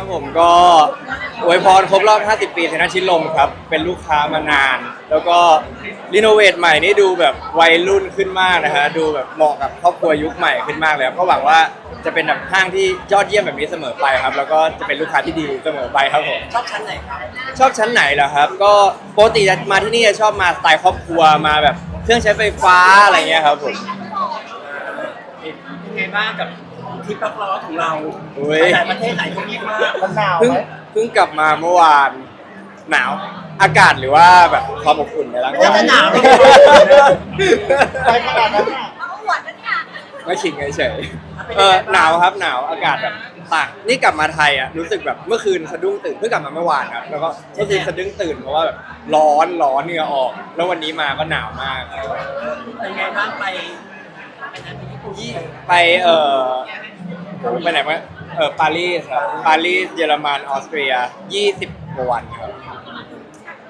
ครับผมก็อวยพรครบรอบ 50 ปีธนาชิดลมครับ เป็นลูกค้ามานาน แล้วก็รีโนเวทใหม่นี่ดูแบบวัยรุ่นขึ้นมากนะฮะดูแบบเหมาะกับครอบครัวยุคใหม่ขึ้นมากเลยครับก็หวังว่าจะเป็นแบบห้างที่ยอดเยี่ยมแบบนี้เสมอไปครับ แล้วก็จะเป็นลูกค้าที่ดีเสมอไปครับผม ชอบชั้นไหนครับ ชอบชั้นไหนเหรอครับ ก็ปกติจะมาที่นี่จะชอบมาสไตล์ครอบครัวมาแบบเครื่องใช้ไฟฟ้าอะไรเงี้ยครับผม เป็นไงบ้างกับทริปพักร้อนของเราอุ๊ย หลายประเทศหลายทวีปมากมันหนาวเพิ่งไหมเพิ่งกลับมาเมื่อวานหนาว อากาศหรือว่าแบบความอบอุ่นในร่างไม่กายจะหนาวเลยไปขนาดนั้นน่ะเอาอวดนะเนี่ยไม่ขิงเฉยๆเออหนาวครับหนาวอากาศแบบต่างนี่กลับมาไทยอะรู้สึกแบบเมื่อคืนสะดุ้งตื่นเพิ่งกลับมาเมื่อวานครับแล้วก็เมื่อคืนสะดุ้งตื่นเพราะว่าแบบร้อนร้อนเหงื่อออก แล้ววันนี้มาก็หนาวมาก เป็นไงบ้างไป ยี่ไปเอ่อไปไหนมาเออปารีสครับปารีสเยอรมันออสเตรีย20กว่าวันครับ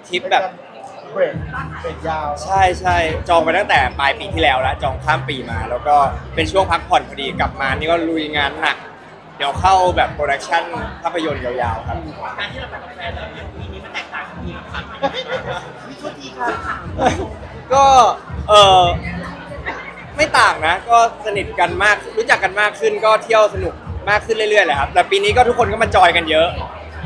ทริปแบบเบรกเบรกยาวใช่ใช่จองไปตั้งแต่ปลายปีที่แล้วแล้วจองข้ามปีมา แล้วก็เป็นช่วงพักผ่อนพอดีกลับมานี่ก็ลุยงานหนักเดี๋ยวเข้าแบบโปรดักชั่นภาพยนตร์ยาวๆครับการที่เราไปกับแฟนแล้วอย่างปีนี้มันแตกต่างกับปีผ่านมาวิโทษทีครับก็เออ ไม่ต่างนะ ก็สนิทกันมากรู้จักกันมากขึ้นก็เที่ยวสนุกมากขึ้นเรื่อยๆแหละครับแต่ปีนี้ก็ทุกคนก็มาจอยกันเยอะ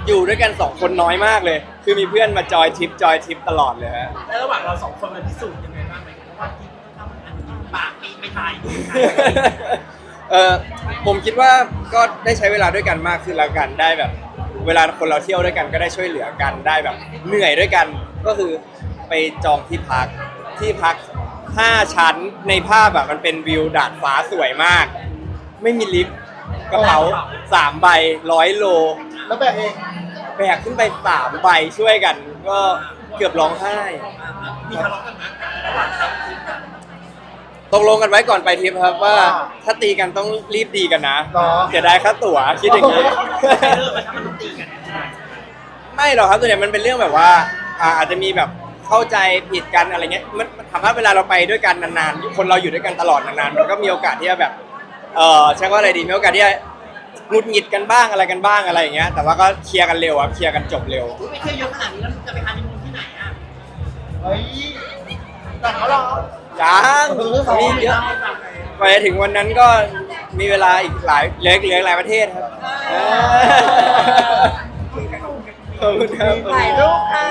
อยู่ด้วยกันสองคนน้อยมากเลย คือมีเพื่อนมาจอยทริปจอยทริปตลอดเลยฮะ แล้วระหว่างเราสองคนมันพิสูจน์ยังไงบ้างไหมเพราะว่าที่ทำอันนี้ปากปีไม่ถ่ายเออผมคิดว่าก็ได้ใช้เวลาด้วยกันมากขึ้นแล้วกันได้แบบ เวลาคนเราเที่ยวด้วยกันก็ได้ช่วยเหลือกันได้แบบ เหนื่อยด้วยกันก็คือไปจองที่พักที่พัก 5 ชั้น ในภาพแบบมันเป็นวิวดาดฟ้าสวยมาก ไม่มีลิฟต์กระเป๋าสามใบร้อยโล แล้วแบกเองแบกขึ้นไปสามใบช่วยกัน ก็เกือบร้องไห้มีทะเลาะกันไหมระหว่างทำทริปอะตกลงกันไว้ก่อนไปทริปครับว่า ถ้าตีกันต้องรีบดีกันนะหรอเสียดายค่าตั๋วคิดอย่างนี้ไม่เลิกมันถ้ามันต้องตีกันไม่หรอกครับส่วนใหญ่มันเป็นเรื่องแบบว่าอ่าอาจจะมีแบบ เข้าใจผิดกันอะไรเงี้ยมันมันถามว่าเวลาเราไปด้วยกันนานๆ คนเราอยู่ด้วยกันตลอดนานๆ มันก็มีโอกาสที่จะแบบ เออใช้ว่าอะไรดี มีโอกาสที่จะหงุดหงิดกันบ้างอะไรกันบ้างอะไรอย่างเงี้ย แต่ว่าก็เคลียร์กันเร็วครับเคลียร์กันจบเร็วอุ๊ยไปเที่ยวเยอะขนาดนี้แล้วจะไปฮันนีมูนที่ไหนอะเฮ้ยหนังเขาเหรอยังมีเยอะเล่าให้ฟังหน่อยไปถึงวันนั้นก็มีเวลาอีกหลายเหลือเหลือหลายประเทศครับขอบคุณครับ ถ่ายรูปค่ะ